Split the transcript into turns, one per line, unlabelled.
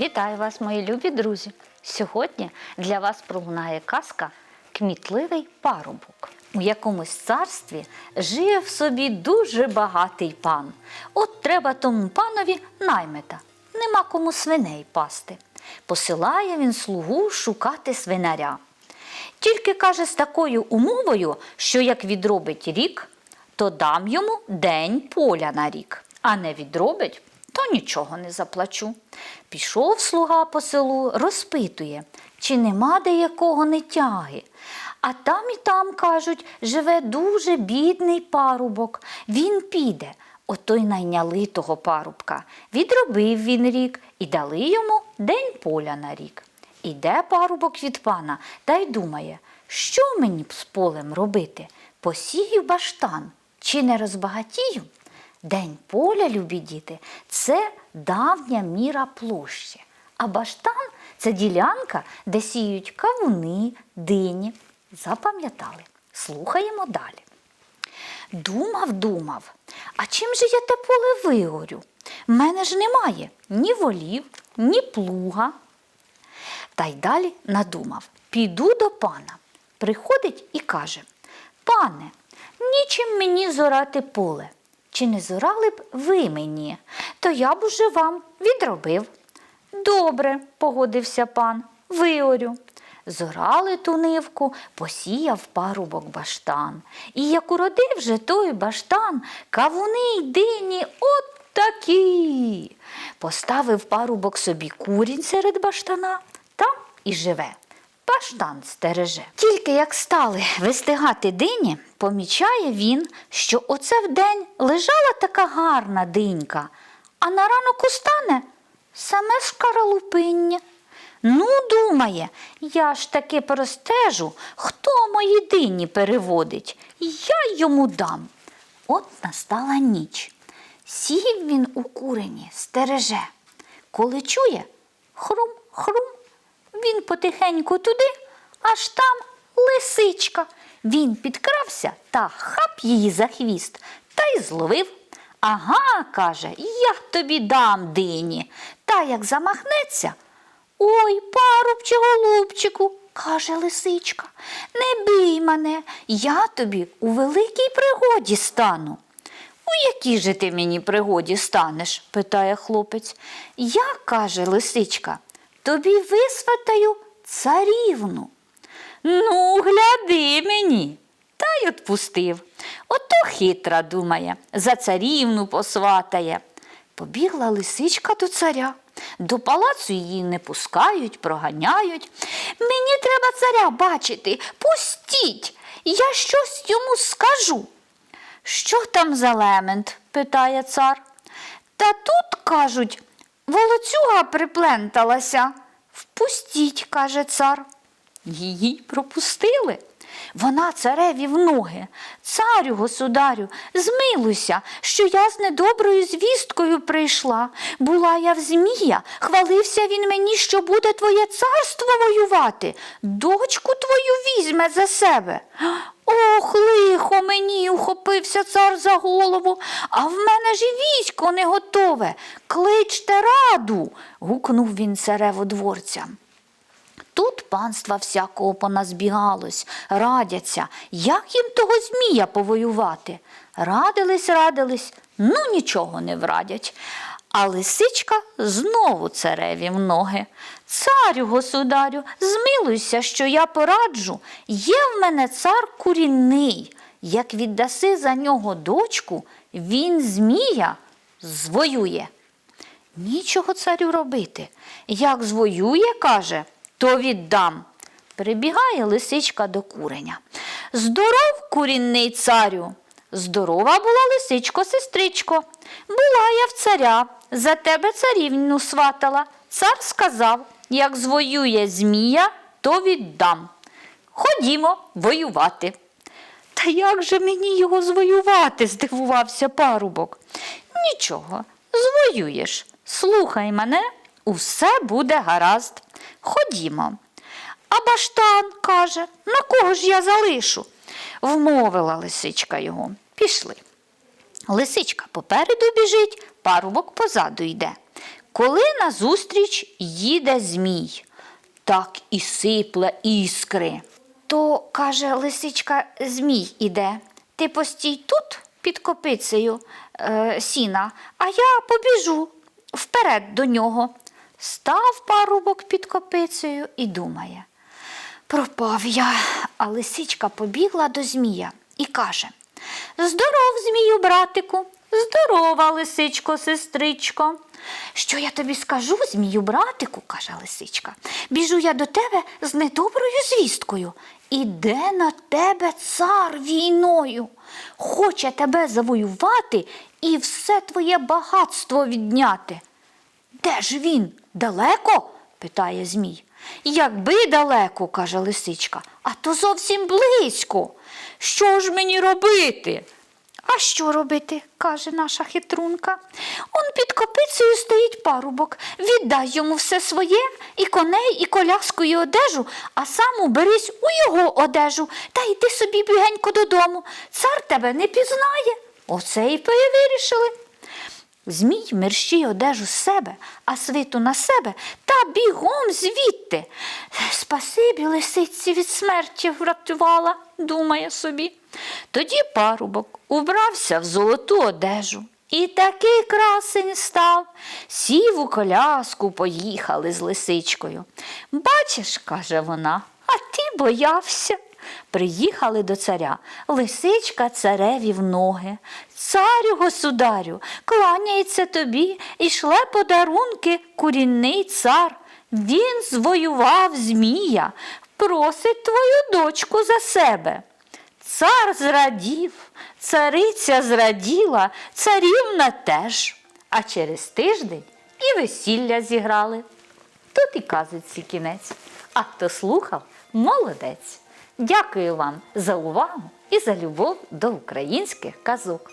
Вітаю вас, мої любі друзі! Сьогодні для вас пролунає казка Кмітливий парубок. У якомусь царстві жиє в собі дуже багатий пан. От треба тому панові наймита, нема кому свиней пасти. Посилає він слугу шукати свинаря. Тільки каже з такою умовою, що як відробить рік, то дам йому день поля на рік, а не відробить, то нічого не заплачу. Пішов слуга по селу, розпитує, чи нема де якого нетяги. А там і там, кажуть, живе дуже бідний парубок. Він піде. Ото й найняли того парубка. Відробив він рік і дали йому день поля на рік. Іде парубок від пана та й думає, що мені б з полем робити? Посію баштан чи не розбагатію? День поля, любі діти, це давня міра площі. А баштан це ділянка, де сіють кавуни, дині. Запам'ятали. Слухаємо далі. Думав, думав, а чим же я те поле вигорю? В мене ж немає ні волів, ні плуга. Та й далі надумав піду до пана. Приходить і каже: Пане, нічим мені зорати поле. Чи не зорали б ви мені, то я б уже вам відробив. Добре, погодився пан, виорю. Зорали ту нивку, посіяв парубок баштан. І як уродив же той баштан, кавуни й дині от такі. Поставив парубок собі курінь серед баштана, там і живе. Баштан стереже. Тільки як стали вистигати дині, помічає він, що оце вдень лежала така гарна динька, а на ранок устане саме шкаралупиння. Ну, думає, я ж таки простежу, хто мої дині переводить, я йому дам. От настала ніч. Сів він у курені, стереже. Коли чує хрум, хрум, він потихеньку туди, аж там лисичка. Він підкрався та хап її за хвіст та й зловив. Ага, каже, я тобі дам дині. Та як замахнеться. Ой, парубче, голубчику, каже лисичка, не бий мене, я тобі у великій пригоді стану. У якій же ти мені пригоді станеш? питає хлопець. Я, каже лисичка, тобі висватаю царівну. Ну, гляди мені. Та й отпустив. Ото хитра думає, за царівну посватає. Побігла лисичка до царя. До палацу її не пускають, проганяють. Мені треба царя бачити, пустіть, я щось йому скажу. Що там за лемент? питає цар. Та тут, кажуть, волоцюга припленталася. Впустіть, каже цар. Її пропустили. Вона цареві в ноги. Царю, государю, змилуйся, що я з недоброю звісткою прийшла. Була я в Змія, хвалився він мені, що буде твоє царство воювати. Дочку твою візьме за себе. Ох, лихо мені, ухопився цар за голову, а в мене ж і військо не готове. Кличте раду. гукнув він цареводворцям. Тут панства всякого поназбігалось, радяться, як їм того змія повоювати. Радились, радились, ну нічого не врадять. А лисичка знову цареві в ноги. Царю, государю, змилуйся, що я пораджу. Є в мене цар курінний. Як віддаси за нього дочку, він змія звоює. Нічого царю робити. Як звоює, каже, то віддам. Прибігає лисичка до куреня. Здоров, курінний царю. Здорова була лисичко, сестричко. Була я в царя, за тебе царівну сватала. Цар сказав, як звоює змія, то віддам. Ходімо воювати. Та як же мені його звоювати? здивувався парубок. Нічого, звоюєш. Слухай мене, усе буде гаразд. Ходімо. А баштан каже, на кого ж я залишу? Вмовила лисичка його. Пішли. Лисичка попереду біжить, парубок позаду йде. коли назустріч їде змій, так і сипле іскри. То, каже лисичка, змій іде. Ти постій тут під копицею е, сіна, а я побіжу вперед до нього. Став парубок під копицею і думає. Пропав я, а лисичка побігла до змія і каже Здоров, змію, братику, здорова, лисичко, сестричко. Що я тобі скажу, змію, братику, каже лисичка. Біжу я до тебе з недоброю звісткою. Іде на тебе цар війною. Хоче тебе завоювати і все твоє багатство відняти. Де ж він? Далеко? питає Змій. Якби далеко, каже лисичка, а то зовсім близько. Що ж мені робити? А що робити? каже наша хитрунка. Он під копицею стоїть парубок. Віддай йому все своє, і коней, і коляску, і одежу, а сам уберись у його одежу та йди собі бігенько додому. Цар тебе не пізнає. Оце і вирішили. Змій мерщій одежу з себе, а свиту на себе та бігом звідти. Спасибі лисиці від смерті врятувала, думає собі. Тоді парубок убрався в золоту одежу. І такий красень став. Сів у коляску, поїхали з лисичкою. Бачиш, каже вона, а ти боявся. Приїхали до царя. Лисичка цареві в ноги. Царю, государю, кланяється тобі і шле подарунки курінний цар. Він звоював змія, просить твою дочку за себе. Цар зрадів, цариця зраділа, царівна теж. А через тиждень і весілля зіграли. Тут і казиці кінець. А хто слухав, молодець. Дякую вам за увагу і за любов до українських казок.